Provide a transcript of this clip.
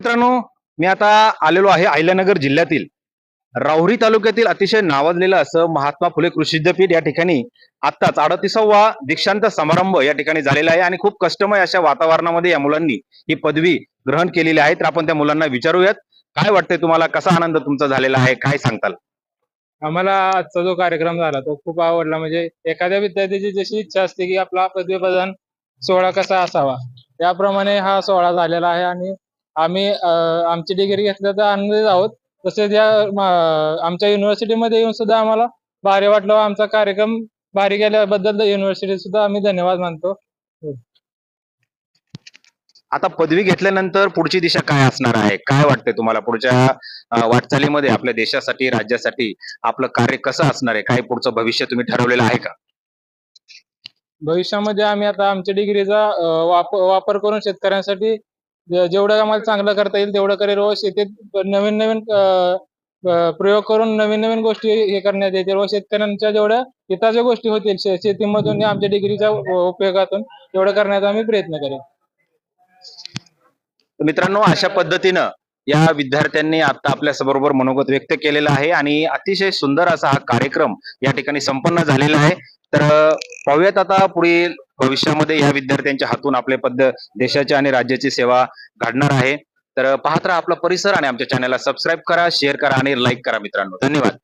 मित्रांनो मी आता आलेलो आहे अहिल्यानगर जिल्ह्यातील. राहुरी तालुक्यातील अतिशय नावाजलेलं असं महात्मा फुले कृषी विद्यापीठ या ठिकाणी आत्ताच अडतीसावा दीक्षांत समारंभ या ठिकाणी झालेला आहे आणि खूप कष्टमय अशा वातावरणामध्ये या मुलांनी ही पदवी ग्रहण केलेली आहे. तर आपण त्या मुलांना विचारूयात. काय वाटतंय तुम्हाला? कसा आनंद तुमचा झालेला आहे? काय सांगताल? आम्हाला आजचा जो कार्यक्रम झाला तो खूप आवडला. म्हणजे एखाद्या विद्यार्थ्याची जशी इच्छा असते की आपला पदवी प्रदान सोहळा कसा असावा त्याप्रमाणे हा सोहळा झालेला आहे आणि आम्ही आमची डिग्री घेतल्याचा आनंदित आहोत. तसेच या आमच्या युनिव्हर्सिटीमध्ये येऊन सुद्धा आम्हाला भारी वाटलं. आमचा कार्यक्रम भारी केल्याबद्दल युनिव्हर्सिटी सुद्धा आम्ही धन्यवाद मानतो. आता पदवी घेतल्यानंतर पुढची दिशा काय असणार आहे? काय वाटतंय तुम्हाला? पुढच्या वाटचालीमध्ये आपल्या देशासाठी राज्यासाठी आपलं कार्य कसं असणार आहे? काय पुढचं भविष्य तुम्ही ठरवलेलं आहे का? भविष्यामध्ये आम्ही आता आमच्या डिग्रीचा वापर वापर करून शेतकऱ्यांसाठी जेवढं आम्हाला चांगलं करता येईल तेवढं करेल. व शेतीत नवीन नवीन प्रयोग करून नवीन नवीन गोष्टी हे करण्यात येतील. व शेतकऱ्यांच्या जेवढ्या हिताच्या गोष्टी होतील शेतीमधून आमच्या डिग्रीच्या उपयोगातून तेवढं करण्याचा आम्ही प्रयत्न करेल. मित्रांनो अशा पद्धतीनं या विद्यार्थ्यांनी आता आपल्या बरोबर मनोगत व्यक्त केलेलं आहे आणि अतिशय सुंदर असा हा कार्यक्रम या ठिकाणी संपन्न झालेला आहे. तर पाहूयात आता पुढील भविष्यामध्ये या विद्यार्थ्यांच्या हातून आपले पद देशाची आणि राज्याची सेवा घडणार आहे. तर पाहत राहा आपला परिसर आणि आमच्या चॅनलला सबस्क्राईब करा शेअर करा आणि लाईक करा मित्रांनो. धन्यवाद.